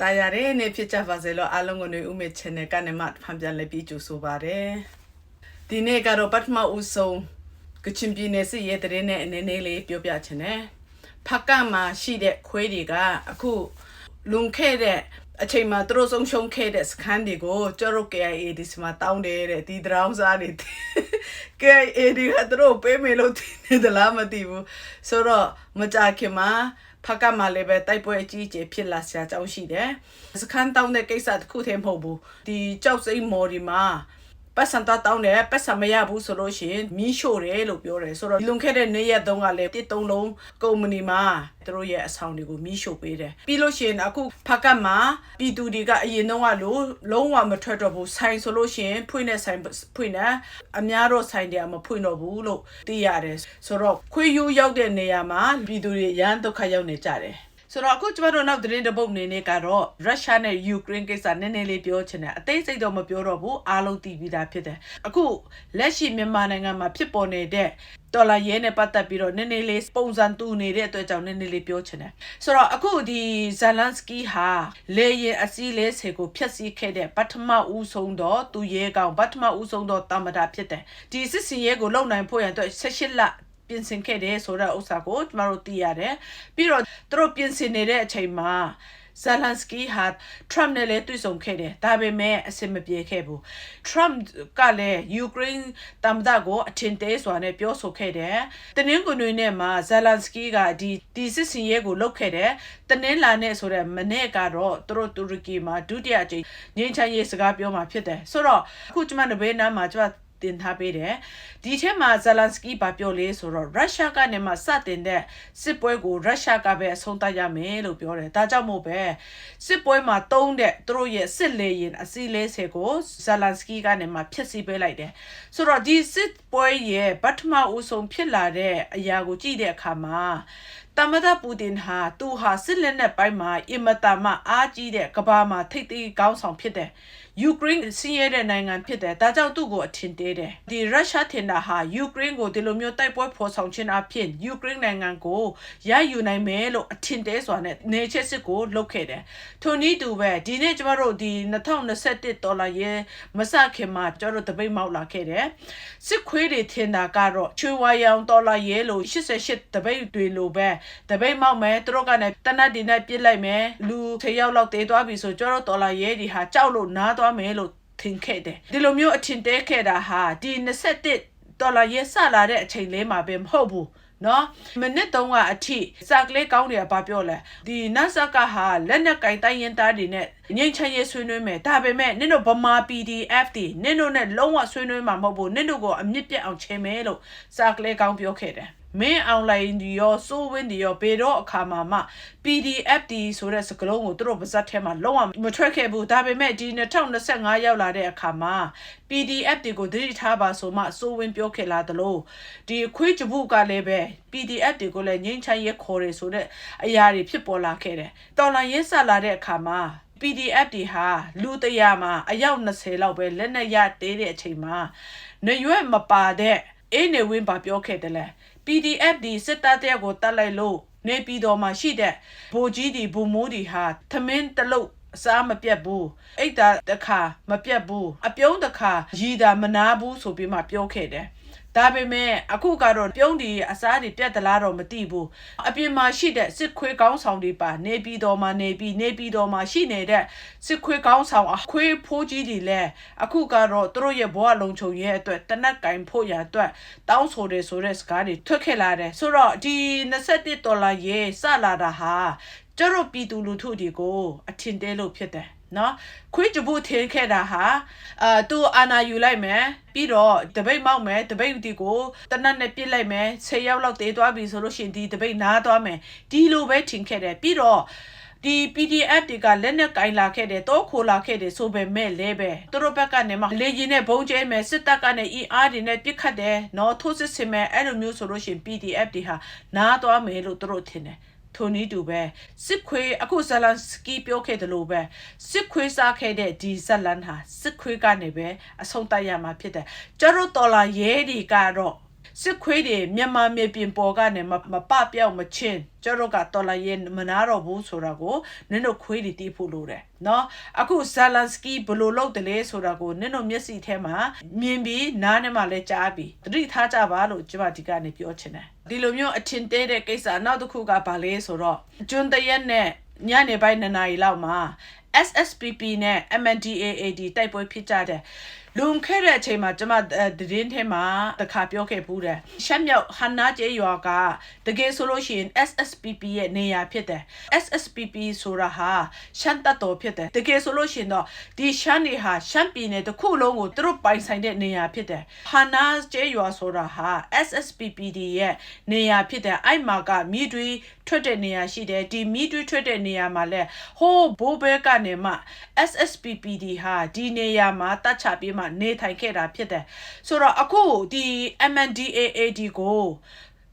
တာယာရဲနေဖြစ်ကြပါစေလို့အားလုံးကိုနေဦးမေ channel ကနေမှဖန်ပြန်လဲပြီးကြိုဆိုပါရယ်ဒီနေ့ကတော့ပထမဦးဆုံးကချင်ပြည်နယ်စစ်ရဲတဲ့နဲ့အနေနဲ့လေးပြောပြချင်တယ်ဖကမှာရှိတဲ့ခွေးတွေကအခုလွန်ခဲ့တဲ့အချိန်မှာသူတို့ဆုံးရှုံးခဲ့တဲ့စခန်းတွေကိုကျတို့ KIA ဒီစမှာတောင်းတယ်တဲ့ဒီဒရောင်းစားတွေ KIA ဒီကသူတို့ပေးမယ်လို့ထင်နေသလားမသိဘူးဆိုတော့မကြခင်မှာ ဖကမှာလည်းပဲတိုက်ပွဲအကြီးအကျယ်ဖြစ်လာစရာအကြောင်းရှိတယ်စခန်းတောင်းတဲ့ကိစ္စတစ်ခုတည်းမဟုတ်ဘူးဒီကြောက်စိမ့်မော်ဒီမှာ ပတ်စံတော့တောင်းတယ်ပတ်စံမရဘူးဆိုလို့ရှိရင်မီးရှို့တယ်လို့ပြောတယ်ဆိုတော့လွန်ခဲ့တဲ့နေ့ရက်တုန်းကလည်းတစ်သုံးလုံးကုမ္ပဏီမှာသူတို့ရဲ့အဆောင်တွေကိုမီးရှို့ပေးတယ်ပြီးလို့ရှိရင်အခုဖကတ်မှာပြည်သူတွေကအရင်တုန်းကလို့လုံးဝမထွက်တော့ဘူးဆိုင်ဆိုလို့ရှိရင်ဖွင့်တဲ့ဆိုင်ဖွင့်တယ်အများတော့ဆိုင်တွေကမဖွင့်တော့ဘူးလို့သိရတယ်ဆိုတော့ခွေးယူရောက်တဲ့နေရာမှာပြည်သူတွေရန်ဒုက္ခရောက်နေကြတယ် ဆိုတော့အခုကျမတို့နောက်သတင်းတစ်ပုတ်နေနေကတော့ရုရှားနဲ့ယူကရိန်းကိစ္စနည်းနည်းလေးပြောချင်တယ်အသေးစိတ်တော့မပြောတော့ဘူးအားလုံးသိပြီးသားဖြစ်တယ်အခုလက်ရှိမြန်မာနိုင်ငံမှာဖြစ်ပေါ်နေတဲ့ဒေါ်လာရဲနဲ့ပတ်သက်ပြီးတော့နည်းနည်းလေးပုံစံတူနေတဲ့အတွက်ကြောင့်နည်းနည်းလေးပြောချင်တယ်ဆိုတော့အခုဒီဇလန်စကီဟာလေရင်အစည်းလေးစေကိုဖျက်ဆီးခဲ့တဲ့ပထမဦးဆုံးတော့သူရဲကောင်ပထမဦးဆုံးတော့တမတာဖြစ်တယ်ဒီစစ်စင်ရဲကိုလုံနိုင်ဖို့ရန်အတွက်၁၈လ ပြင်ဆင်ခဲ့တယ်ဆိုတဲ့ဥစ္စာကိုကျမတို့သိရတယ်ပြီးတော့သူတို့ပြင်ဆင်နေတဲ့အချိန်မှာဇလန်စကီဟာ Trump နဲ့လည်းတွေ့ဆုံခဲ့တယ်ဒါပေမဲ့အဆင်မပြေခဲ့ဘူး Trump ကလည်းယူကရိန်းတမ္ပဒကိုအထင်သေးစွာနဲ့ပြောဆိုခဲ့တယ်တနင်္ဂနွေနေ့မှာဇလန်စကီကဒီဒီစစ်စင်ရဲကိုလုပ်ခဲ့တယ်တနင်္လာနေ့ဆိုတဲ့မနေ့ကတော့သူတို့တူရကီမှာဒုတိယအကြိမ်ငင်းချမ်းရေးစကားပြောမှာဖြစ်တယ်ဆိုတော့အခုကျမနဘေးနားမှာကျမ တင်ထားပေးတယ်ဒီထဲမှာဇလန်စကီဘာပြောလဲဆိုတော့ရုရှားကနေမှစတင်တဲ့စစ်ပွဲကိုရုရှားကပဲအဆုံးသတ်ရမယ်လို့ပြောတယ်ဒါကြောင့်မို့ပဲစစ်ပွဲမှာတုံးတဲ့သူတို့ရဲ့စစ်လေရင်အစီလေးစေကိုဇလန်စကီကနေမှဖျက်ဆီးပေးလိုက်တယ်ဆိုတော့ဒီစစ်ပွဲရဲ့ပထမဦးဆုံးဖြစ်လာတဲ့အရာကိုကြည့်တဲ့အခါမှာတမဒပူတင်ဟာသူဟာစစ်လက်နက်ပိုင်းမှာအင်မတန်မှအားကြီးတဲ့ကဘာမှာထိပ်သီးကောင်းဆောင်ဖြစ်တ ယ်ယူကရိန်းဆင်းရဲတဲ့နိုင်ငံဖြစ်တယ်ဒါကြောင့်သူ့ကိုအထင်သေးတယ်ဒီရုရှားထင်တာဟာယူကရိန်းကိုဒီလိုမျိုးတိုက်ပွဲဖော်ဆောင်ခြင်းအဖြစ်ယူကရိန်းနိုင်ငံကိုရယူနိုင်မယ်လို့အထင်သေးစွာနဲ့နေချက်စစ်ကိုလုပ်ခဲ့တယ်ထိုနည်းတူပဲဒီနေ့ကျမတို့ဒီ2021ဒေါ်လာရဲမစခင်မှာကျမတို့တပိတ်မောက်လာခဲ့တယ်စစ်ခွေးတွေထင်တာကတော့ချွေဝါရောင်ဒေါ်လာရဲလို့88တပိတ်တွေလိုပဲတပိတ်မောက်မယ်သူတို့ကလည်းတနတ်ဒီနဲ့ပြစ်လိုက်မယ်လူ10ယောက်လောက်တေးသွားပြီဆိုကျမတို့ဒေါ်လာရဲဒီဟာကြောက်လို့နားသွားမယ်လို့ထင်ခဲ့တယ်ဒီလိုမျိုးအထင်သေးခဲ့တာဟာဒီ21ဒေါ်လာရဲစလာတဲ့အချိန်လေးမှာပဲမဟုတ်ဘူးနော်မနစ်တုံးကအထိစကလေးကောင်းတွေကဘာပြောလဲဒီနတ်ဆက်ကဟာလက်နက်ကင်တိုင်းရင်သားတွေနဲ့ငိမ့်ချမ်းရေးဆွေးနွေးမယ်ဒါပေမဲ့နင်တို့ဗမာ PDF တွေနင်တို့နဲ့လုံးဝဆွေးနွေးမှာမဟုတ်ဘူးနင်တို့ကိုအမြင့်ပြတ်အောင်ချေမယ်လို့စကလေးကောင်းပြောခဲ့တယ် မင်းအွန်လိုင်းဒီရောစိုးဝင်းဒီရောဘေတော့အခါမှာမှ PDF ဒီဆိုတဲ့စကလုံးကိုသူတို့ပါဇက်ထဲမှာလုံးဝမထွက်ခဲ့ဘူးဒါပေမဲ့ဒီ2025ရောက်လာတဲ့အခါမှာ PDF တွေကိုသတိထားပါဆိုမှစိုးဝင်းပြောခဲ့လာသလိုဒီခွေးကြပုကလည်းပဲ PDF တွေကိုလည်းငိမ့်ချမ်းရဲခေါ်တယ်ဆိုတဲ့အရာတွေဖြစ်ပေါ်လာခဲ့တယ်တော်လန်ရဲဆက်လာတဲ့အခါမှာ PDF တွေဟာလူတရာမှာအယောက်20လောက်ပဲလက်နဲ့ရသေးတဲ့အချိန်မှာနေရွက်မပါတဲ့အေးနေဝင်းပါပြောခဲ့တယ်လေ PDF ဒီစစ်တပ်တဲ့ကိုတတ်လိုက်လို့နေပြည်တော်မှာရှိတဲ့ဗိုလ်ကြီးဒီဘူမိုးဒီဟာသမင်းတလုတ်အစားမပြတ်ဘူးအိတ်တာတစ်ခါမပြတ်ဘူးအပြုံးတစ်ခါရည်တာမနာဘူးဆိုပြီးမှပြောခဲ့တယ် ဒါပေမဲ့အခုကတော့ပြုံးဒီအစားတွေပြတ်သလားတော့မသိဘူးအပြင်မှာရှိတဲ့စစ်ခွေးကောင်းဆောင်တွေပါနေပြည်တော်မှာနေပြီးနေပြည်တော်မှာရှိနေတဲ့စစ်ခွေးကောင်းဆောင်အခွေးဖိုးကြီးတွေလည်းအခုကတော့သူတို့ရဲ့ဘဝလုံခြုံရေးအတွက်တနက်ကင်ဖို့ရအတွက်တောင်းဆိုတယ်ဆိုတဲ့စကားတွေထွက်ခဲ့လာတယ်ဆိုတော့ဒီ21ဒေါ်လာရေစလာတာဟာကျတို့ပြည်သူလူထုတွေကိုအထင်သေးလို့ဖြစ်တယ် နော်ခွေးကြဘူးထင်းခဲ့တာဟာအာသူအာနာယူလိုက်မယ်ပြီးတော့တပိတ်မောက်မယ်တပိတ်ဒီကိုတနတ်နဲ့ပြစ်လိုက်မယ်10ရောက်လောက်တေးသွားပြီဆိုလို့ရှိရင်ဒီတပိတ်နားသွားမယ်ဒီလိုပဲထင်ခဲ့တယ်ပြီးတော့ဒီ PDF တွေကလက်နဲ့ကင်လာခဲ့တယ်တော့ခိုးလာခဲ့တယ်ဆိုပေမဲ့လည်းပဲသူတို့ဘက်ကနေမှလေရင်နဲ့ဘုံကျဲမယ်စစ်တပ်ကနေ ER တွေနဲ့ပြစ်ခတ်တယ်နော်ထိုးစစ်ဆင်မယ်အဲ့လိုမျိုးဆိုလို့ရှိရင် PDF တွေဟာနားသွားမယ်လို့သူတို့ထင်တယ် ထိုနည်းတူပဲစစ်ခွေးအခုဇလန်စကီပြောခဲ့တယ်လို့ပဲစစ်ခွေးစားခဲ့တဲ့ဒီဇလန်ဟာစစ်ခွေးကနေပဲအဆုံးတတ်ရမှာဖြစ်တယ်ကျတို့တော်လာရဲတွေကတော့စစ်ခွေးတွေမြန်မာမြေပြင်ပေါ်ကနေမမပပြောက်မချင်းကျတော့ကတော်လာရင်မနာတော့ဘူးဆိုတာကိုနင်တို့ခွေးတွေတီးဖို့လိုတယ်နော်အခုဇာလန်စကီဘယ်လိုလုပ်တယ်လဲဆိုတာကိုနင်တို့မျက်စိထဲမှာမြင်ပြီးနားထဲမှာလည်းကြားပြီးသတိထားကြပါလို့ကျွန်မဒီကနေပြောချင်တယ် ဒီလိုမျိုးအထင်သေးတဲ့ကိစ္စနောက်တစ်ခုကဘာလဲဆိုတော့ကျွန်းတရက်နဲ့ညနေပိုင်းနှစ်နာရီလောက်မှာ SSPP နဲ့ MNDAAD တိုက်ပွဲဖြစ်ကြတယ် လွန်ခဲ့တဲ့အချိန်မှာကျွန်မသတင်းထဲမှာတခါပြောခဲ့ဘူးတယ်ရှမ်းမြောက်ဟန်နာကျေးရွာကတကယ်ဆိုလို့ရှိရင် SSPP ရဲ့နေရာဖြစ်တယ် SSPP ဆိုတာဟာရှမ်းတပ်တော်ဖြစ်တယ်တကယ်ဆိုလို့ရှိရင်တော့ဒီရှမ်းတွေဟာရှမ်းပြည်နယ်တစ်ခုလုံးကိုသူတို့ပိုင်ဆိုင်တဲ့နေရာဖြစ်တယ်ဟန်နာကျေးရွာဆိုတာဟာ SSPPD ရဲ့နေရာဖြစ်တယ်အဲ့မှာကမြည်တွေထွက်တဲ့နေရာရှိတယ်ဒီမြည်တွေထွက်တဲ့နေရာမှာလဲဟိုးဘိုးဘဲကနေမှ SSPPD ဟာဒီနေရာမှာတတ်ချပြီးမနေထိုင်ခဲ့တာဖြစ်တယ်ဆိုတော့အခုဒီ MNDAAD ကို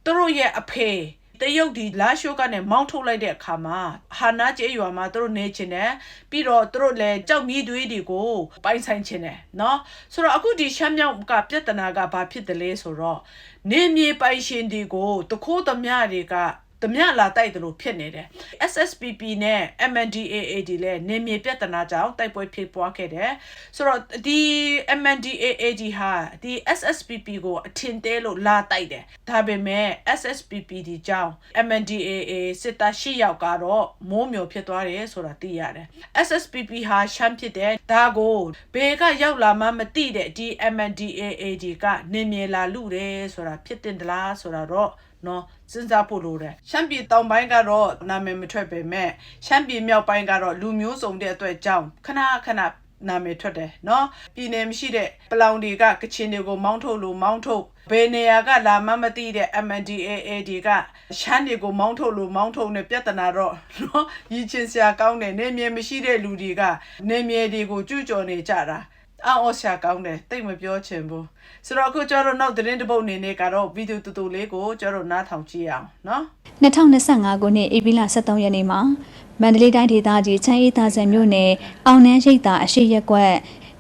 သူတို့ရဲ့အဖေတရုတ်ဒီလာရှိုးကနေမောင်းထုတ်လိုက်တဲ့အခါမှာဟာနာကျေးရွာမှာသူတို့နေချင်တယ်ပြီးတော့သူတို့လည်းကြောက်မြီးသွေးတွေကိုပိုင်ဆိုင်ချင်တယ်เนาะဆိုတော့အခုဒီရှမ်းမြောက်ကပြဿနာကဘာဖြစ်တယ်လဲဆိုတော့နေမြေပိုင်ရှင်တွေကိုတခိုးသမျှတွေက တမျှလာတိုက်တယ်လို့ဖြစ်နေတယ် SSPP နဲ့ MNDAAD လည်းနေမြေပြဿနာကြောင့်တိုက်ပွဲဖြစ်ပွားခဲ့တယ်ဆိုတော့ဒီ MNDAAD ဟာဒီ SSPP ကိုအထင်သေးလို့လာတိုက်တယ်ဒါပေမဲ့ SSPP ဒီကြောင့် MNDAA စစ်သား၈ယောက်ကတော့မိုးမျိုးဖြစ်သွားတယ်ဆိုတာသိရတယ် SSPP ဟာရှမ်းဖြစ်တယ်ဒါကိုဘယ်ကရောက်လာမှမသိတဲ့ဒီ MNDAAD ကနေမြေလာလူတယ်ဆိုတာဖြစ်တင်သလားဆိုတာတော့နော် စဉ်းစားဖို့လိုတယ်ရှမ်းပြည်တောင်ပိုင်းကတော့နာမည်မထွက်ပေမဲ့ရှမ်းပြည်မြောက်ပိုင်းကတော့လူမျိုးစုံတဲ့အတွက်ကြောင့်ခဏခဏနာမည်ထွက်တယ်နော်ပြည်နယ်မရှိတဲ့ပလောင်တွေကကချင်တွေကိုမောင်းထုတ်လို့မောင်းထုတ်ဘယ်နေရာကလာမှမသိတဲ့ MNDAA တွေကရှမ်းတွေကိုမောင်းထုတ်လို့မောင်းထုတ်နေပြဿနာတော့နော်ရည်ချင်းစရာကောင်းတယ်နေမြေမရှိတဲ့လူတွေကနေမြေတွေကိုကျူးကျော်နေကြတာ အော်ရှာကောင်းတယ်တိတ်မပြောချင်ဘူးဆိုတော့အခုကျွန်တော်နောက်သတင်းတစ်ပုတ်အနေနဲ့ကတော့ဗီဒီယိုတူတူလေးကိုကျွန်တော်နားထောင်ကြည့်အောင်နော်2025ခုနှစ်ဧပြီလ23ရက်နေ့မှာမန္တလေးတိုင်းဒေသကြီးချမ်းအေးသာဆန်မြို့နယ်အောင်နှန်းရိပ်သာအရှိရက်ကွက်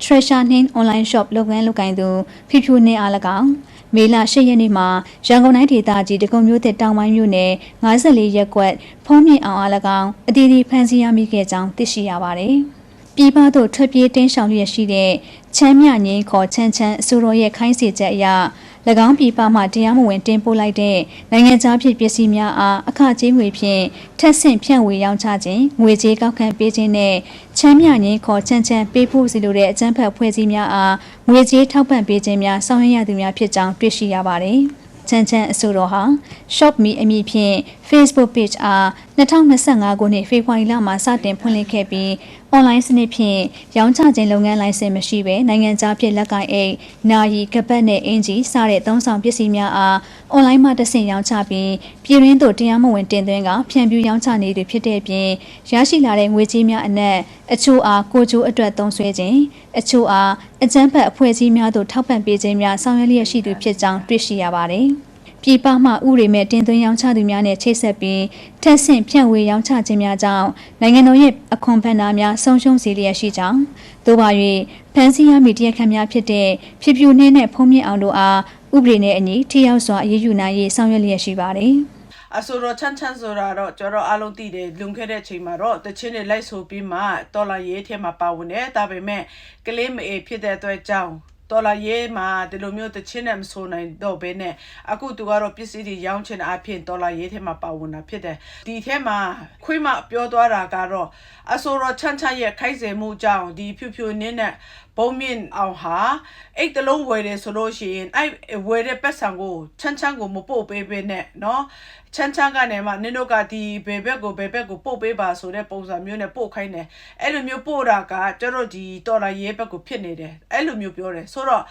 Treasure Nin Online Shop လုပ်ငန်းလုပ်ကိုင်သူဖြူဖြူနှင်းအား၎င်းမေလ၈ရက်နေ့မှာရန်ကုန်တိုင်းဒေသကြီးတကုံမြို့သစ်တောင်ပိုင်းမြို့နယ်54ရပ်ကွက်ဖုံးမြင့်အောင်အား၎င်းအတီးတီဖန်စီရမိခဲ့ကြောင်းသိရှိရပါတယ်။ ပြည်ပသို့ထွက်ပြေးတင်းရှောင်လျက်ရှိတဲ့ချမ်းမြငင်းခေါ်ချမ်းချမ်းအစိုးရရဲ့ခိုင်းစေချက်အရ၎င်းပြည်ပမှတရားမဝင်တင်ပို့လိုက်တဲ့နိုင်ငံခြားဖြစ်ပစ္စည်းများအားအခကြေးငွေဖြင့်ထက်ဆင့်ဖြန့်ဝေရောင်းချခြင်းငွေကြေးကောက်ခံပေးခြင်းနဲ့ချမ်းမြငင်းခေါ်ချမ်းချမ်းပေးဖို့စီလိုတဲ့အကြမ်းဖက်ဖွဲ့စည်းများအားငွေကြေးထောက်ပံ့ပေးခြင်းများဆောင်ရွက်ရသူများဖြစ်ကြောင်းတွေ့ရှိရပါတယ်။ချမ်းချမ်းအဆိုတော်ဟာ Shop Me အမည်ဖြင့် Facebook page အား2025ခုနှစ်ဖေဖော်ဝါရီလမှာစတင်ဖွင့်လှစ်ခဲ့ပြီး online စနစ်ဖြင့်ရောင်းချခြင်းလုပ်ငန်းလိုင်စင်မရှိဘဲနိုင်ငံခြားဖြစ်လက်ကိုင်အိတ်၊နာရီကပတ်နဲ့အင်ဂျီစတဲ့သုံးဆောင်ပစ္စည်းများအား online မှာတဆင့်ရောင်းချပြီးပြည်ရင်းသို့တရားမဝင်တင်သွင်းကဖြန့်ဖြူးရောင်းချနေသူဖြစ်တဲ့အပြင်ရရှိလာတဲ့ငွေကြေးများအနက်အချို့အားကိုကျိုးအတွက်သုံးစွဲခြင်းအချို့အားအကြမ်းဖက်အဖွဲ့အစည်းများသို့ထောက်ပံ့ပေးခြင်းများဆောင်ရွက်လျက်ရှိသူဖြစ်ကြောင်းတွေ့ရှိရပါတယ်။ ပြည်ပမှဥရိမဲ့တင်သွင်းရောင်းချသူများနဲ့ချိတ်ဆက်ပြီးထက်ဆင့်ဖြန့်ဝေရောင်းချခြင်းများကြောင့်နိုင်ငံတော်ရဲ့အခွန်ဖန်တာများဆုံးရှုံးစေလျက်ရှိကြောင်းသို့ပါ၍ဖန်စီရမီတရားခံများဖြစ်တဲ့ဖြစ်ပြူနှင်းနဲ့ဖုံးမြင့်အောင်တို့အားဥပဒေနဲ့အညီထိရောက်စွာအရေးယူနိုင်ရေးဆောင်ရွက်လျက်ရှိပါတယ်။အဆိုတော့ချမ်းချမ်းဆိုတာတော့ကျွန်တော်အားလုံးသိတယ်လွန်ခဲ့တဲ့ချိန်မှာတော့တချင်းတွေလိုက်ဆိုပြီးမှတော်လာရေးထဲမှာပါဝင်တယ်ဒါပေမဲ့ကလေးမအေဖြစ်တဲ့အတွက်ကြောင့် တော်လာရေးမှာဒီလိုမျိုးတချင်းနဲ့မဆိုနိုင်တော့ဘဲနဲ့အခုသူကတော့ပစ္စည်းတွေရောင်းချင်အဖြစ်တော်လာရေးထဲမှာပါဝင်တာဖြစ်တယ်ဒီထဲမှာခွေးမပြောသွားတာကတော့အဆိုတော့ချမ်းချမ်းရဲ့ခိုက်စေမှုကြောင့်ဒီဖြူဖြူနင်းနဲ့ ဘုံမြင့်အောင်ဟာအဲ့တလုံးဝယ်တယ်ဆိုလို့ရှိရင်အဲ့ဝယ်တဲ့ပတ်စံကိုချမ်းချမ်းကိုမပို့ပေးပေးနဲ့เนาะချမ်းချမ်းကနေမှနင်တို့ကဒီဘယ်ဘက်ကိုဘယ်ဘက်ကိုပို့ပေးပါဆိုတဲ့ပုံစံမျိုးနဲ့ပို့ခိုင်းတယ်အဲ့လိုမျိုးပို့တာကကျတော့ဒီတော်လာရဲဘက်ကိုဖြစ်နေတယ်အဲ့လိုမျိုးပြောတယ်ဆိုတော့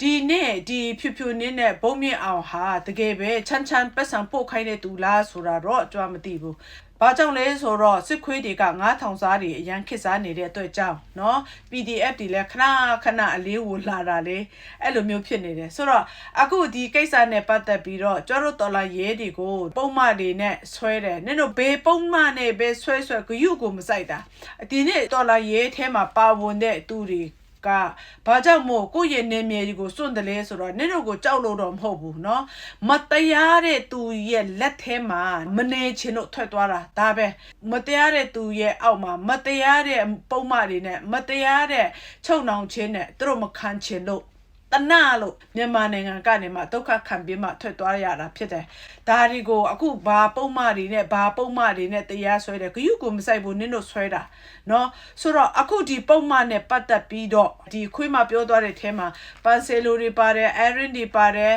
ဒီနေ့ဒီဖြူဖြူနင်းနဲ့ဘုံမြင့်အောင်ဟာတကယ်ပဲချမ်းချမ်းပတ်စံပို့ခိုင်းတဲ့သူလားဆိုတာတော့ကျွန်တော်မသိဘူး ဘာကြောင့်လဲဆိုတော့စစ်ခွေးတွေက9000စားတွေအရန်ခစ်စားနေတဲ့အတွက်ကြောင့်เนาะ PDF တွေလည်းခဏခဏအလေးဝလာတာလေအဲ့လိုမျိုးဖြစ်နေတယ်ဆိုတော့အခုဒီကိစ္စနဲ့ပတ်သက်ပြီးတော့ကျတို့တော်လာရဲတွေကိုပုံမှန်တွေနဲ့ဆွဲတယ်နင်တို့ဘေးပုံမှန်နဲ့ဘေးဆွဲဆွဲဂယုကိုမစိုက်တာဒီနေ့တော်လာရဲထဲမှာပါဝင်တဲ့သူတွေ ကဘာကြောင့်မို့ကိုယ့်ရဲ့နေမြေကြီးကိုစွန့်တယ်လဲဆိုတော့နင့်တို့ကိုကြောက်လို့တော့မဟုတ်ဘူးเนาะမတရားတဲ့သူရဲ့လက်ထဲမှာမနေချင်လို့ထွက်သွားတာဒါပဲမတရားတဲ့သူရဲ့အောက်မှာမတရားတဲ့ပုံမှန်တွေနဲ့မတရားတဲ့ချုပ်နှောင်ခြင်းနဲ့သူတို့မခံချင်လို့ တနာလို့မြန်မာနိုင်ငံကနေမှဒုက္ခခံပြီးမှထွက်သွားရတာဖြစ်တယ်။ဒါဒီကိုအခုဘာပုံမှန်တွေနဲ့ဘာပုံမှန်တွေနဲ့တရားဆွဲတယ်ဂယုကိုမဆိုင်ဘူးနင်းတို့ဆွဲတာနော်ဆိုတော့အခုဒီပုံမှန်နဲ့ပတ်သက်ပြီးတော့ဒီခွေးမပြောသွားတဲ့အဲမှာပန်ဆယ်လိုတွေပါတယ်အဲရင်တွေပါတယ်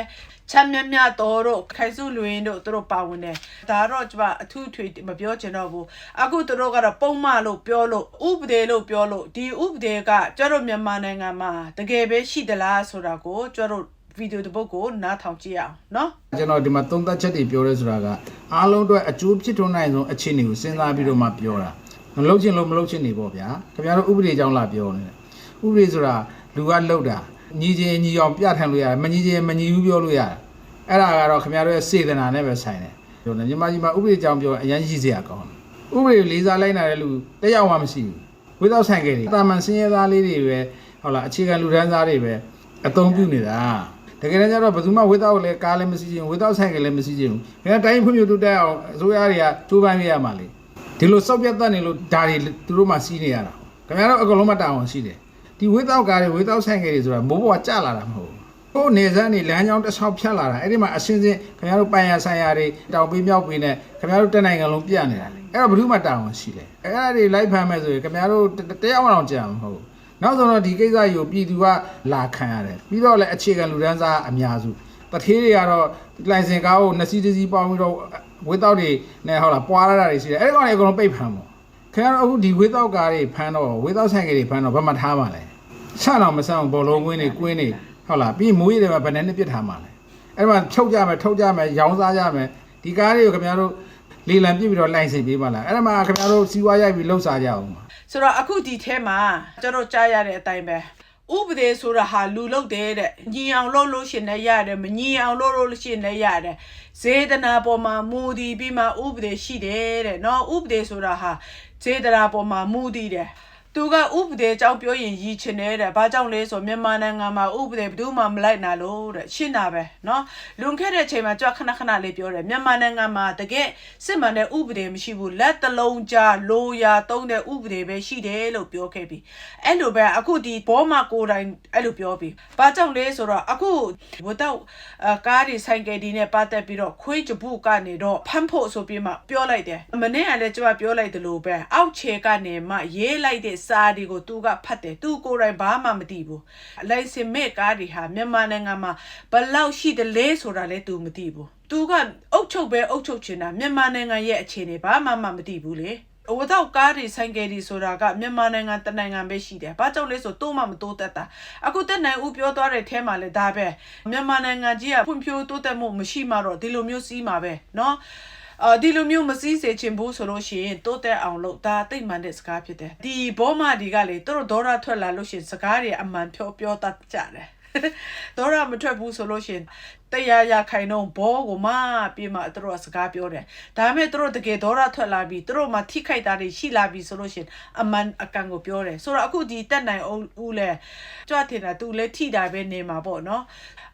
ချမ်းမြတ်မြတ်တော်တို့ခိုင်စုလွင်တို့သူတို့ပါဝင်တယ်ဒါတော့ကျွန်မအထူးထွေမပြောချင်တော့ဘူးအခုသူတို့ကတော့ပုံမှန်လို့ပြောလို့ဥပဒေလို့ပြောလို့ဒီဥပဒေကကျတို့မြန်မာနိုင်ငံမှာတကယ်ပဲရှိသလားဆိုတာကိုကျတို့ဗီဒီယိုတစ်ပုဒ်ကိုနားထောင်ကြည့်အောင်နော်ကျွန်တော်ဒီမှာသုံးသက်ချက်တွေပြောရဲဆိုတာကအားလုံးအတွက်အကျိုးဖြစ်ထွန်းနိုင်ဆုံးအခြေအနေကိုစဉ်းစားပြီးတော့မှပြောတာမလုပ်ချင်လို့မလုပ်ချင်နေပေါ့ဗျာခင်ဗျားတို့ဥပဒေကြောင်းလာပြောနေတယ်ဥပဒေဆိုတာလူကလှုပ်တာ ညီချင်းညီအောင်ပြဋ္ဌာန်းလို့ရတယ်မညီချင်းမညီဘူးပြောလို့ရတယ်အဲ့ဒါကတော့ခင်ဗျားတို့ရဲ့စေတနာနဲ့ပဲဆိုင်တယ်ပြောတယ်ညီမကြီးမဥပဒေကြောင်းပြောရင်အရင်ရှိစရာကောင်းတယ်ဥပဒေကိုလေးစားလိုက်နိုင်တဲ့လူတစ်ယောက်မှမရှိဘူးဝိသောဆိုင်ကယ်တွေတာမန်စင်းရဲသားလေးတွေပဲဟုတ်လားအခြေခံလူဒန်းသားတွေပဲအသုံးပြုနေတာတကယ်တမ်းကျတော့ဘယ်သူမှဝေသောက်လည်းကားလည်းမရှိချင်ဝေသောက်ဆိုင်ကလည်းမရှိချင်ဘူး။ဒါတိုင်းဖွံ့ဖြိုးတိုးတက်အောင်အစိုးရတွေကကြိုးပမ်းရရမှာလေ။ဒီလိုစောက်ပြတ်တက်နေလို့ဒါတွေသူတို့မှစီးနေရတာ။ခင်ဗျားတို့အကုန်လုံးမတောင်းအောင်ရှိတယ်။ ဒီဝေသောက်ကားတွေဝေသောက်ဆိုင်ကတွေဆိုတာမိုးပေါ်ကကျလာတာမဟုတ်ဘူး။ကိုယ်နေစမ်းနေလမ်းကြောင်းတစ်ဆောက်ဖြတ်လာတာအဲ့ဒီမှာအစင်းစင်းခင်ဗျားတို့ပိုင်ရဆိုင်ရတွေတောင်ပေးမြောက်ပေးနေခင်ဗျားတို့တက်နိုင်ငံလုံးပြနေတာလေ။အဲ့တော့ဘယ်သူမှတောင်းအောင်ရှိတယ်။အဲ့ဒါတွေလိုက်ဖမ်းမဲ့ဆိုရင်ခင်ဗျားတို့တယောက်မှတော့ကြာမှာမဟုတ်ဘူး။နောက်ဆုံးတော့ဒီကိစ္စကြီးကိုပြည်သူကလာခံရတယ်ပြီးတော့လည်းအခြေခံလူဒန်းစားအများစုတထေးတွေကတော့လိုင်စင်ကားကိုနှစ်စီးတစ်စီးပေါင်းပြီးတော့ဝေးတောက်တွေနဲ့ဟုတ်လားပွာရတာတွေရှိတယ်အဲ့ဒီကောင်တွေအကုန်လုံးပိတ်ဖမ်းပေါ့ခင်ဗျားတို့အခုဒီဝေးတောက်ကားတွေဖမ်းတော့ဝေးတောက်ဆိုင်ကတွေဖမ်းတော့ဘာမှထားမှလဲ ရှတော့မဆောင်ဘောလုံးကွင်းနေကွင်းနေဟုတ်လားပြီးမိုးရတယ်မှာဘယ်နဲ့နဲ့ပြစ်ထားမှာလဲအဲ့မှာချုပ်ကြမယ်ထုတ်ကြမယ်ရောင်းစားကြမယ်ဒီကားတွေကိုခင်ဗျားတို့လေလံပြစ်ပြီးတော့လိုင်စင်ပေးပါလားအဲ့ဒါမှခင်ဗျားတို့စီးပွားရိုက်ပြီးလှုပ်စားကြအောင်ပါဆိုတော့အခုဒီထဲမှာကျွန်တော်ကြားရတဲ့အတိုင်းပဲဥပဒေဆိုတာဟာလူလုပ်တယ်တဲ့ညီအောင်လုပ်လို့ရှင်လည်းရတယ်မညီအောင်လုပ်လို့ရှင်လည်းရတယ်ဇေဒနာပေါ်မှာမူတည်ပြီးမှဥပဒေရှိတယ်တဲ့နော်ဥပဒေဆိုတာဟာဇေဒနာပေါ်မှာမူတည်တယ် သူကဥပဒေအကြောင်းပြောရင်ရည်ချင်တယ်တဲ့။ဘာကြောင့်လဲဆိုမြန်မာနိုင်ငံမှာဥပဒေဘယ်သူမှမလိုက်နာလို့တဲ့။ရှင်းတာပဲเนาะ။လွန်ခဲ့တဲ့အချိန်မှာကြွခဏခဏလေးပြောတယ်မြန်မာနိုင်ငံမှာတကယ်စစ်မှန်တဲ့ဥပဒေမရှိဘူး။လက်တလုံးကြားလိုရာတုံးတဲ့ဥပဒေပဲရှိတယ်လို့ပြောခဲ့ပြီ။အဲ့လိုပဲအခုဒီဘောမကိုယ်တိုင်အဲ့လိုပြောပြီ။ဘာကြောင့်လဲဆိုတော့အခုဝတ်တော့အကားဒီဆိုင်ကယ်ဒီနဲ့ပတ်သက်ပြီးတော့ခွေးကြပုကနေတော့ဖမ်းဖို့ဆိုပြီးမှပြောလိုက်တယ်။မနေ့ကလည်းကျွန်မပြောလိုက်တယ်လို့ပဲအောက်ခြေကနေမှရေးလိုက်တဲ့ စာတွေကိုသူကဖတ်တယ်သူကိုယ်တိုင်ဘာမှမသိဘူးလိုင်စင်မဲ့ကားတွေဟာမြန်မာနိုင်ငံမှာဘယ်လောက်ရှိတယ်လဲဆိုတာလည်းသူမသိဘူးသူကအုတ်ချုပ်ပဲအုတ်ချုပ်ချင်တာမြန်မာနိုင်ငံရဲ့အခြေအနေဘာမှမမသိဘူးလေဝတ်တော့ကားတွေဆိုင်ကယ်တွေဆိုတာကမြန်မာနိုင်ငံတနိုင်ငံပဲရှိတယ်။ဘာကြောင့်လဲဆိုတိုးမှမတိုးတက်တာ။အခုတက်နိုင်ဦးပြောသွားတဲ့အဲမှာလည်းဒါပဲ။မြန်မာနိုင်ငံကြီးကဖွံ့ဖြိုးတိုးတက်မှုမရှိမှတော့ဒီလိုမျိုးစီးမှာပဲเนาะ။ အာဒီလိုမျိုးမစည်းစေချင်ဘူးဆိုလို့ရှိရင်တိုးတက်အောင်လုပ်ဒါတိတ်မှန်တဲ့စကားဖြစ်တယ်ဒီဘောမဒီကလေသူတို့ဒေါရထွက်လာလို့ရှိရင်စကားတွေအမှန်ပြောပြောတတ်ကြတယ်ဒေါရမထွက်ဘူးဆိုလို့ရှိရင် တရားရခိုင်တော့ဘောကိုမပြေးမှသူတို့ကစကားပြောတယ်ဒါပေမဲ့သူတို့တကယ်ဒေါရထွက်လာပြီးသူတို့မှထိခိုက်တာတွေရှိလာပြီးဆိုလို့ရှိရင်အမှန်အကန်ကိုပြောတယ်ဆိုတော့အခုဒီတက်နိုင်အောင်ဦးလဲကြွတင်တာသူလဲထိတာပဲနေမှာပေါ့နော်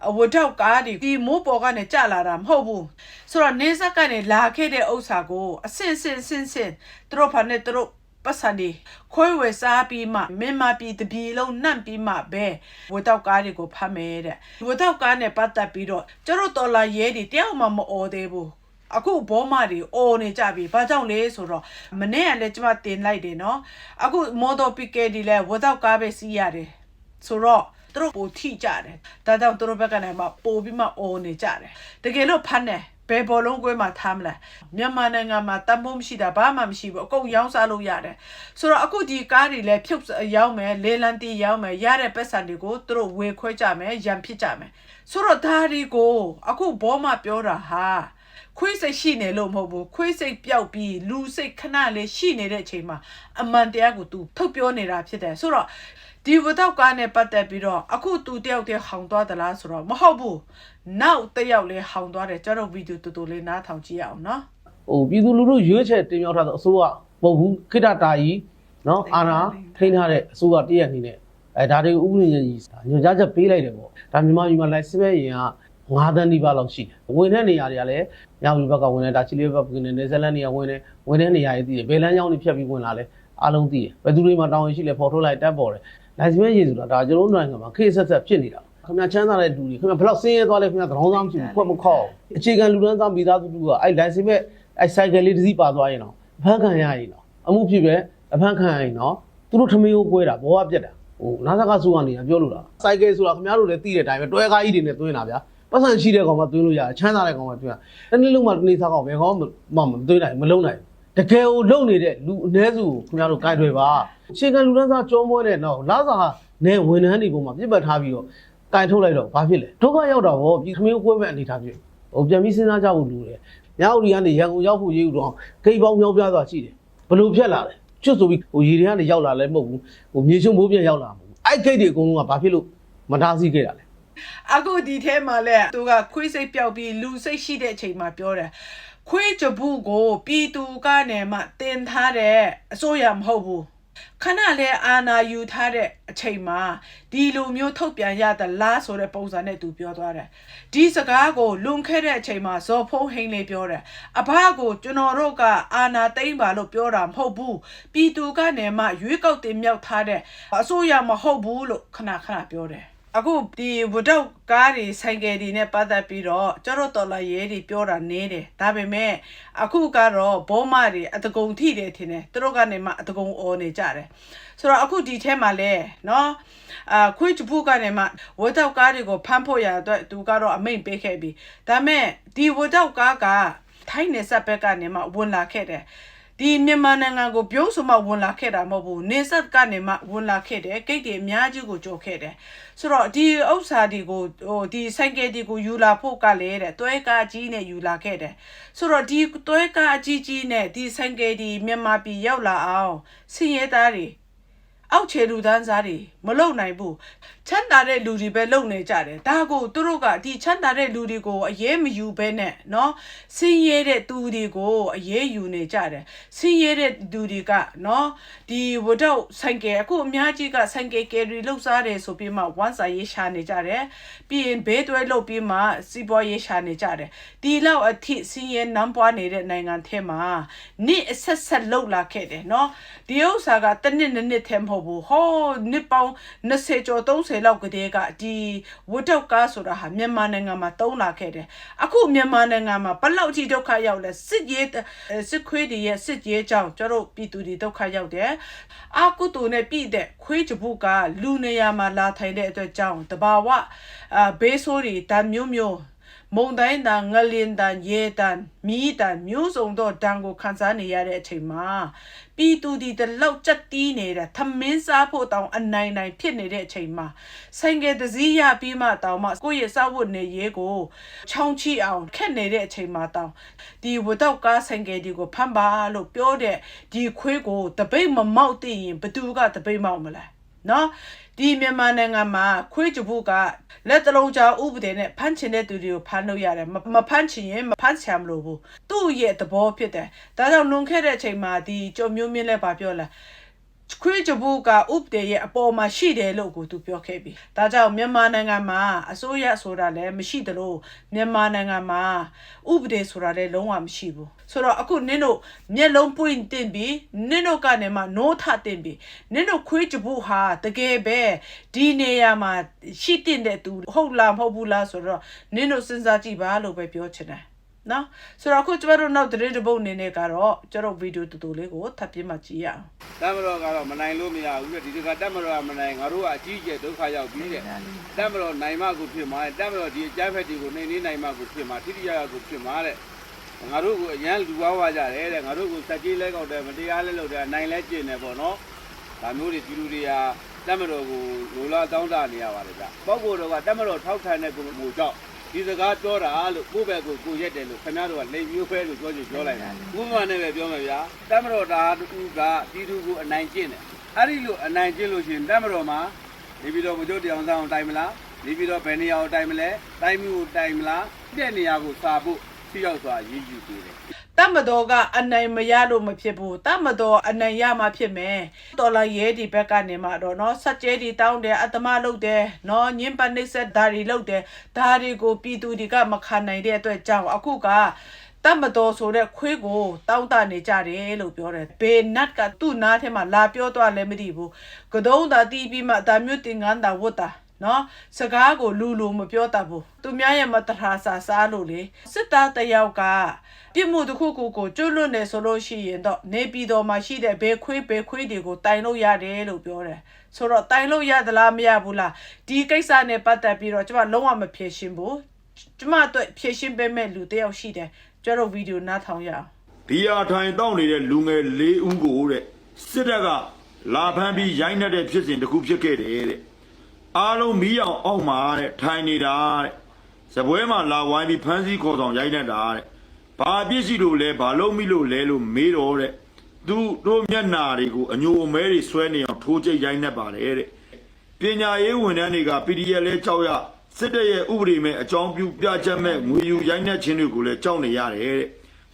အဝတ်တော့ကားဒီဒီမိုးပေါ်ကနေကြလာတာမဟုတ်ဘူးဆိုတော့နေဆက်ကနေလာခဲ့တဲ့ဥစ္စာကိုအစင်စင်စင်စင်သူတို့ဖာနဲ့သူတို့ ပတ်စံတွေခွေဝယ်စားပြီးမှမင်းမပြည်တပြည်လုံးနှံ့ပြီးမှပဲဝတောက်ကားတွေကိုဖတ်မယ်တဲ့ဝတောက်ကားနဲ့ပတ်သက်ပြီးတော့ကျတို့တော်လာရဲတွေတယောက်မှမအော်သေးဘူးအခုဘောမတွေအော်နေကြပြီဘာကြောင့်လဲဆိုတော့မနေ့ကလည်းကျမတင်လိုက်တယ်နော်အခုမော်တော်ပီကယ်ဒီလည်းဝတောက်ကားပဲစီးရတယ်ဆိုတော့သူတို့ပိုထိကြတယ်ဒါကြောင့်သူတို့ဘက်ကလည်းမှပိုပြီးမှအော်နေကြတယ်တကယ်လို့ဖတ်နေ ယ်ဘောလုံးကွဲမှာထားမလဲမြန်မာနိုင်ငံမှာတမိုးမရှိတာဘာမှမရှိဘူးအကုန်ရောင်းစားလို့ရတယ်ဆိုတော့အခုဒီကားတွေလည်းဖြုတ်ရောင်းမယ်လေလန်တီရောင်းမယ်ရတဲ့ပတ်စံတွေကိုသူတို့ဝေခွဲကြမယ်ရန်ဖြစ်ကြမယ်ဆိုတော့ဒါတွေကိုအခုဘောမပြောတာဟာခွေးစိတ်ရှိနေလို့မဟုတ်ဘူးခွေးစိတ်ပျောက်ပြီးလူစိတ်ခဏလေးရှိနေတဲ့အချိန်မှာအမှန်တရားကို तू ထုတ်ပြောနေတာဖြစ်တယ်ဆိုတော့ ဒီဝတော့ကားနဲ့ပတ်သက်ပြီးတော့အခု तू တယောက်တည်းဟောင်သွားသလားဆိုတော့မဟုတ်ဘူးနောက်တစ်ယောက်လေးဟောင်သွားတယ်ကျွန်တော်ဗီဒီယိုတူတူလေးနားထောင်ကြည့်ရအောင်နော်ဟိုပြည်သူလူထုရွေးချယ်တင်မြှောက်ထားတဲ့အစိုးရမဟုတ်ဘူးခိတ္တတာကြီးနော်အာဏာထိန်းထားတဲ့အစိုးရတည့်ရအနေနဲ့အဲဒါတွေကိုဥပဒေချင်းကြီးညွှန်ကြားချက်ပေးလိုက်တယ်ပေါ့ဒါမြန်မာပြည်မှာ license ပဲရင်က9တန်းဒီပါလောက်ရှိတယ်ဝင်တဲ့နေရာတွေကလည်းညောင်ပြည်ဘက်ကဝင်တယ်ဒါချီလေးဘက်ကဝင်တယ်နယ်ဇာလန်တွေကဝင်တယ်ဝင်တဲ့နေရာတွေသိတယ်ဘယ်လမ်းကြောင်းတွေဖြတ်ပြီးဝင်လာလဲအားလုံးသိတယ်ဘယ်သူတွေမှာတောင်းရင်ရှိလဲပေါ်ထုတ်လိုက်တက်ပေါ်တယ် license ပဲရေးဆိုတာဒါကျွန်တော်တို့နိုင်ငံမှာခေတ်ဆက်ဆက်ဖြစ်နေတာခင်ဗျာချမ်းသာတဲ့လူတွေခင်ဗျာဘယ်လောက်ဆင်းရဲသွားလဲခင်ဗျာသရောင်းသားမရှိဘူးခွက်မခေါက်အခြေခံလူတန်းသားမိသားစုတူကအဲ့ license ပဲအဲ့ cycle လေးတစ်စီးပါသွားရင်တော့အဖမ်းခံရရင်တော့အမှုဖြစ်ပဲအဖမ်းခံရရင်တော့သူတို့ထမင်းကိုကွဲတာဘောကပြက်တာဟိုနာသကဆူကနေပြောလို့လား cycle ဆိုတာခင်ဗျားတို့လည်းသိတဲ့အတိုင်းပဲတွဲကားကြီးတွေနဲ့သွင်းတာဗျာပတ်စံရှိတဲ့ကောင်မှသွင်းလို့ရတယ်ချမ်းသာတဲ့ကောင်မှသွင်းတာတနေ့လုံးမှတနေ့စားကောင်ဘယ်ကောင်မှမသွင်းနိုင်မလုံးနိုင် တကယ်ကိုလုံနေတဲ့လူအ ਨੇ စုကိုခင်ဗျားတို့ကြိုက်တွေပါအခြေခံလူတန်းစားကြောမွဲတဲ့တော့လာစာနဲ့ဝန်ထမ်းတွေပေါ်မှာပြစ်ပတ်ထားပြီးတော့ကင်ထုတ်လိုက်တော့ဘာဖြစ်လဲဒုက္ခရောက်တော့ဟောပြည်ခမင်းကွဲမဲ့အနေထားဖြစ်ဟိုပြန်ပြီးစဉ်းစားကြဖို့လိုတယ်ညောင်ရီကနေရန်ကုန်ရောက်ဖို့ရေးဥတော့ဂိတ်ပေါင်းမြောက်ပြားသွားရှိတယ်ဘလို့ဖြတ်လာလဲကျွတ်ဆိုပြီးဟိုရေတွေကနေရောက်လာလဲမဟုတ်ဘူးဟိုမြေချုံမိုးပြန်ရောက်လာမှာမဟုတ်ဘူးအဲ့ဂိတ်တွေအကုန်လုံးကဘာဖြစ်လို့မထားစီခဲ့တာလဲအခုဒီထဲမှာလဲသူကခွေးစိတ်ပျောက်ပြီးလူစိတ်ရှိတဲ့အချိန်မှာပြောတယ် ခွေးကြဘူးကိုပြည်သူကနေမှတင်ထားတဲ့အစိုးရမဟုတ်ဘူးခဏလဲအာနာယူထားတဲ့အချိန်မှာဒီလိုမျိုးထုတ်ပြန်ရသလားဆိုတဲ့ပုံစံနဲ့သူပြောသွားတယ်ဒီစကားကိုလွန်ခဲ့တဲ့အချိန်မှာဇော်ဖုံးဟိန်လေးပြောတယ်အဘကိုကျွန်တော်တို့ကအာနာသိမ့်ပါလို့ပြောတာမဟုတ်ဘူးပြည်သူကနေမှရွေးကောက်တင်မြှောက်ထားတဲ့အစိုးရမဟုတ်ဘူးလို့ခဏခဏပြောတယ် အခုဒီဝဒုတ်ကားတွေဆိုင်ကယ်တွေနဲ့ပတ်သက်ပြီးတော့ကျတော့တော်လာရဲတွေပြောတာနေတယ်ဒါပေမဲ့အခုကတော့ဘောမတွေအတကုံထိတယ်ထင်တယ်သူတို့ကနေမှအတကုံအော်နေကြတယ်ဆိုတော့အခုဒီထဲမှာလဲเนาะအာခွေးချပုကနေမှဝဒုတ်ကားတွေကိုဖမ်းဖို့ရအတွက်သူကတော့အမိန်ပေးခဲ့ပြီဒါပေမဲ့ဒီဝဒုတ်ကားကထိုင်းနေဆက်ဘက်ကနေမှဝင်လာခဲ့တယ် ဒီမြန်မာနိုင်ငံကိုပြုံးဆိုမှဝင်လာခဲ့တာမဟုတ်ဘူးနေဆက်ကနေမှဝင်လာခဲ့တယ်ဂိတ်တွေအများကြီးကိုကြော်ခဲ့တယ်ဆိုတော့ဒီဥစ္စာတွေကိုဟိုဒီဆိုင်ကယ်တွေကိုယူလာဖို့ကလည်းတဲ့တွဲကားကြီးနဲ့ယူလာခဲ့တယ်ဆိုတော့ဒီတွဲကားအကြီးကြီးနဲ့ဒီဆိုင်ကယ်ဒီမြန်မာပြည်ရောက်လာအောင်စင်ရဲသားတွေအောက်ခြေလူတန်းစားတွေ မလုံနိုင်ဘူးချမ်းသာတဲ့လူတွေပဲလုံနေကြတယ်ဒါကိုသူတို့ကဒီချမ်းသာတဲ့လူတွေကိုအရေးမယူဘဲနဲ့เนาะစင်ရဲတဲ့သူတွေကိုအရေးယူနေကြတယ်စင်ရဲတဲ့သူတွေကเนาะဒီဝဒုတ်ဆိုင်ကယ်အခုအများကြီးကဆိုင်ကယ်ကယ်ရီလောက်စားတယ်ဆိုပြီးမှဝမ်းစာရေးရှာနေကြတယ်ပြီးရင်ဘေးတွဲလုပ်ပြီးမှစီးပွားရေးရှာနေကြတယ်ဒီလောက်အထိစင်ရဲနမ်းပွားနေတဲ့နိုင်ငံထဲမှာနေ့အဆက်ဆက်လှုပ်လာခဲ့တယ်เนาะဒီဥစ္စာကတစ်နှစ်နှစ်နှစ်ထဲမဟုတ်ဘူးဟောနှစ်ပေါင်း 20ကျော်30လောက်ကတည်းကဒီဝတ်တောက်ကားဆိုတာဟာမြန်မာနိုင်ငံမှာတုံးလာခဲ့တယ်အခုမြန်မာနိုင်ငံမှာဘလောက်ကြီးဒုက္ခရောက်လဲစစ်ရေးအဲစစ်ခွေးတွေရဲ့စစ်ရေးကြောင့်ကျတို့ပြည်သူတွေဒုက္ခရောက်တယ်အာကုတူနဲ့ပြည်တဲ့ခွေးကြပုကလူနေရာမှာလာထိုင်တဲ့အတွက်ကြောင့်တဘာဝအာဘေးဆိုးတွေတန်မျိုးမျိုး မုန်တိုင်းတန်ငလင်တန်ရေတန်မီးတန်မျိုးစုံသောဒဏ်ကိုခံစားနေရတဲ့အချိန်မှာပြည်သူဒီတလောက်ကြက်တီးနေတဲ့ထမင်းစားဖို့တောင်အနိုင်နိုင်ဖြစ်နေတဲ့အချိန်မှာဆိုင်ကယ်တစ်စီးရပြီးမှတောင်မှကိုယ့်ရဲ့စောက်ဝတ်နေရေးကိုချောင်းချီအောင်ခက်နေတဲ့အချိန်မှာတောင်ဒီဝတ်တော့ကားဆိုင်ကယ်ဒီကိုဖမ်းပါလို့ပြောတဲ့ဒီခွေးကိုတပိတ်မမောက်သိရင်ဘသူကတပိတ်မောက်မလဲနော် ဒီမြန်မာနိုင်ငံမှာခွေးကြဘူးကလက်တလုံးကြားဥပဒေနဲ့ဖမ်းချင်တဲ့သူတွေကိုဖမ်းလို့ရတယ်မမဖမ်းချင်ရင်မဖမ်းချင်မလို့ဘူးသူ့ရဲ့သဘောဖြစ်တယ်ဒါကြောင့်လွန်ခဲ့တဲ့အချိန်မှာဒီကြုံမျိုးမြင့်လဲပါပြောလာ ခွေးကြဘူးကဥပဒေရဲ့အပေါ်မှာရှိတယ်လို့ကိုသူပြောခဲ့ပြီဒါကြောင့်မြန်မာနိုင်ငံမှာအစိုးရဆိုတာလည်းမရှိသလိုမြန်မာနိုင်ငံမှာဥပဒေဆိုတာလည်းလုံးဝမရှိဘူးဆိုတော့အခုနင်းတို့မျက်လုံးပွင့်တင်ပြီးနင်းတို့ကနေမှနိုးထတင်ပြီးနင်းတို့ခွေးကြဘူးဟာတကယ်ပဲဒီနေရာမှာရှိတင်တဲ့သူဟုတ်လားမဟုတ်ဘူးလားဆိုတော့နင်းတို့စဉ်းစားကြည့်ပါလို့ပဲပြောချင်တယ် နော်ဆိုတော့အခုကျမတို့နောက်သတင်းတစ်ပုဒ်အနေနဲ့ကတော့ကျတော့ဗီဒီယိုတူတူလေးကိုထပ်ပြမှကြည့်ရအောင်တမတော်ကတော့မနိုင်လို့မရဘူးတဲ့ဒီတခါတမတော်ကမနိုင်ငါတို့ကအကြီးကျယ်ဒုက္ခရောက်ပြီးတဲ့တမတော်နိုင်မှကိုဖြစ်မှာတဲ့တမတော်ဒီအကြမ်းဖက်တွေကိုနှိမ်နှင်းနိုင်မှကိုဖြစ်မှာထိတိယယကိုဖြစ်မှာတဲ့ငါတို့ကိုအရန်လူဝါးဝါကြတယ်တဲ့ငါတို့ကိုစက်ကြီးလဲကောက်တယ်မတရားလဲလုပ်တယ်နိုင်လဲကျင့်တယ်ပေါ့နော်ဒါမျိုးတွေဒီလူတွေကတမတော်ကိုလိုလားတောင်းတနေရပါတယ်ဗျပေါ့ကိုတော့ကတမတော်ထောက်ခံတဲ့ကိုကိုကြောက် ဒီစကားပြောတာလို့ကိုယ့်ဘက်ကိုကိုရက်တယ်လို့ခင်ဗျားတို့ကလိမ်မျိုးဖဲလို့ပြောချင်ပြောလိုက်တာဥပမာနဲ့ပဲပြောမယ်ဗျာတမတော်ဒါတူကပြည်သူကိုအနိုင်ကျင့်တယ်အဲ့ဒီလိုအနိုင်ကျင့်လို့ရှိရင်တမတော်မှာနေပြီးတော့မကြိုးတရားဆောင်တိုင်မလားနေပြီးတော့ဘယ်နေရာကိုတိုင်မလဲတိုင်မျိုးကိုတိုင်မလားတဲ့နေရာကိုစာဖို့ထိရောက်စွာရည်ယူပေးတယ် တတ်မတော်ကအနိုင်မရလို့မဖြစ်ဘူးတတ်မတော်အနိုင်ရမှဖြစ်မယ်တော်လာရဲဒီဘက်ကနေမှတော့เนาะဆက်ကျဲဒီတောင်းတယ်အတမလုပ်တယ်เนาะညင်ပနှိမ့်ဆက်ဓာရီလုပ်တယ်ဓာရီကိုပြည်သူတွေကမခံနိုင်တဲ့အတွက်ကြောင့်အခုကတတ်မတော်ဆိုတဲ့ခွေးကိုတောင်းတနေကြတယ်လို့ပြောတယ်ဘေနတ်ကသူ့နားထဲမှာလာပြောသွားလည်းမသိဘူးကတုံးသာတီးပြီးမှဒါမျိုးတင်ငန်းတာဝတ်တာ နော်စကားကိုလူလူမပြောတတ်ဘူးသူများရဲ့မတထာစာစားလို့လေစစ်သားတစ်ယောက်ကပြစ်မှုတစ်ခုခုကိုကျွလွတ်နေဆိုလို့ရှိရင်တော့နေပြည်တော်မှာရှိတဲ့ဘေခွေးဘေခွေးတွေကိုတိုင်လို့ရတယ်လို့ပြောတယ်ဆိုတော့တိုင်လို့ရသလားမရဘူးလားဒီကိစ္စနဲ့ပတ်သက်ပြီးတော့ကျွန်မလုံးဝမဖြေရှင်းဘူးကျွန်မအတွက်ဖြေရှင်းပေးမဲ့လူတစ်ယောက်ရှိတယ်ကျွန်တော်ဗီဒီယိုနားထောင်ရအောင်ဘီယာထိုင်တောက်နေတဲ့လူငယ်၄ဦးကိုတဲ့စစ်တပ်ကလာဖမ်းပြီးရိုင်းနေတဲ့ဖြစ်စဉ်တစ်ခုဖြစ်ခဲ့တယ်တဲ့ အားလုံးမီးအောင်အောက်မှာတဲ့ထိုင်နေတာတဲ့ဇပွဲမှာလာဝိုင်းပြီးဖမ်းဆီးခေါ်ဆောင်ရိုင်းနေတာတဲ့ဘာပြစ်ရှိလို့လဲဘာလို့မိလို့လဲလို့မေးတော့တဲ့သူတို့မျက်နာတွေကိုအညိုအမဲတွေဆွဲနေအောင်ထိုးကြိတ်ရိုင်းနေပါတယ်တဲ့ပညာရေးဝန်ထမ်းတွေက PDF လဲကြောက်ရစစ်တပ်ရဲ့ဥပဒေမဲ့အကြောင်းပြုပြချက်မဲ့ငွေယူရိုင်းနေခြင်းတွေကိုလည်းကြောက်နေရတယ်တဲ့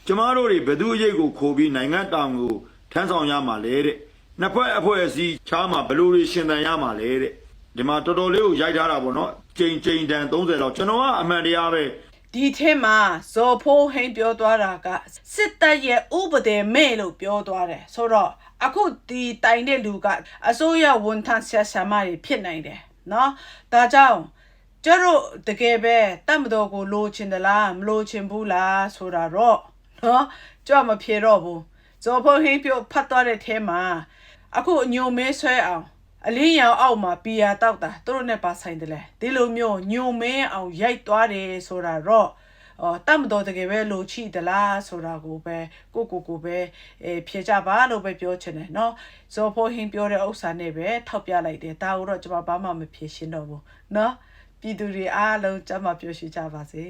ကျမတို့တွေဘသူအရေးကိုခိုးပြီးနိုင်ငံတောင်ကိုထမ်းဆောင်ရမှာလဲတဲ့နှစ်ဖက်အဖွဲ့အစည်းချားမှာဘလို့တွေရှင်သန်ရမှာလဲတဲ့ ဒီမှာတော်တော်လေးကိုရိုက်ထားတာပေါ့နော်ကြိမ်ကြိမ်တန်30လောက်ကျွန်တော်ကအမှန်တရားပဲဒီထဲမှာဇော်ဖိုးဟင်းပြောသွားတာကစစ်တပ်ရဲ့ဥပဒေမဲ့လို့ပြောသွားတယ်ဆိုတော့အခုဒီတိုင်တဲ့လူကအစိုးရဝန်ထမ်းဆရာဆရာမတွေဖြစ်နိုင်တယ်နော်ဒါကြောင့်ကျတို့တကယ်ပဲတတ်မတော်ကိုလိုချင်သလားမလိုချင်ဘူးလားဆိုတာတော့နော်ကြောက်မဖြေတော့ဘူးဇော်ဖိုးဟင်းပြောဖတ်သွားတဲ့ထဲမှာအခုအညိုမဲဆွဲအောင် အလင်းရောင်အောက်မှာပီယာတောက်တာသူတို့နဲ့ပါဆိုင်တယ်လေဒီလိုမျိုးညုံမင်းအောင်ရိုက်သွားတယ်ဆိုတာတော့အော်တတ်မတော်တကယ်ပဲလိုချိသလားဆိုတာကိုပဲကိုကိုကိုပဲအဲဖြေကြပါလို့ပဲပြောချင်တယ်เนาะဇော်ဖိုးဟင်းပြောတဲ့ဥစ္စာနဲ့ပဲထောက်ပြလိုက်တယ်ဒါကိုတော့ကျွန်မဘာမှမဖြေရှင်းတော့ဘူးเนาะပြည်သူတွေအားလုံးကြမ်းမပြောရှိကြပါစေ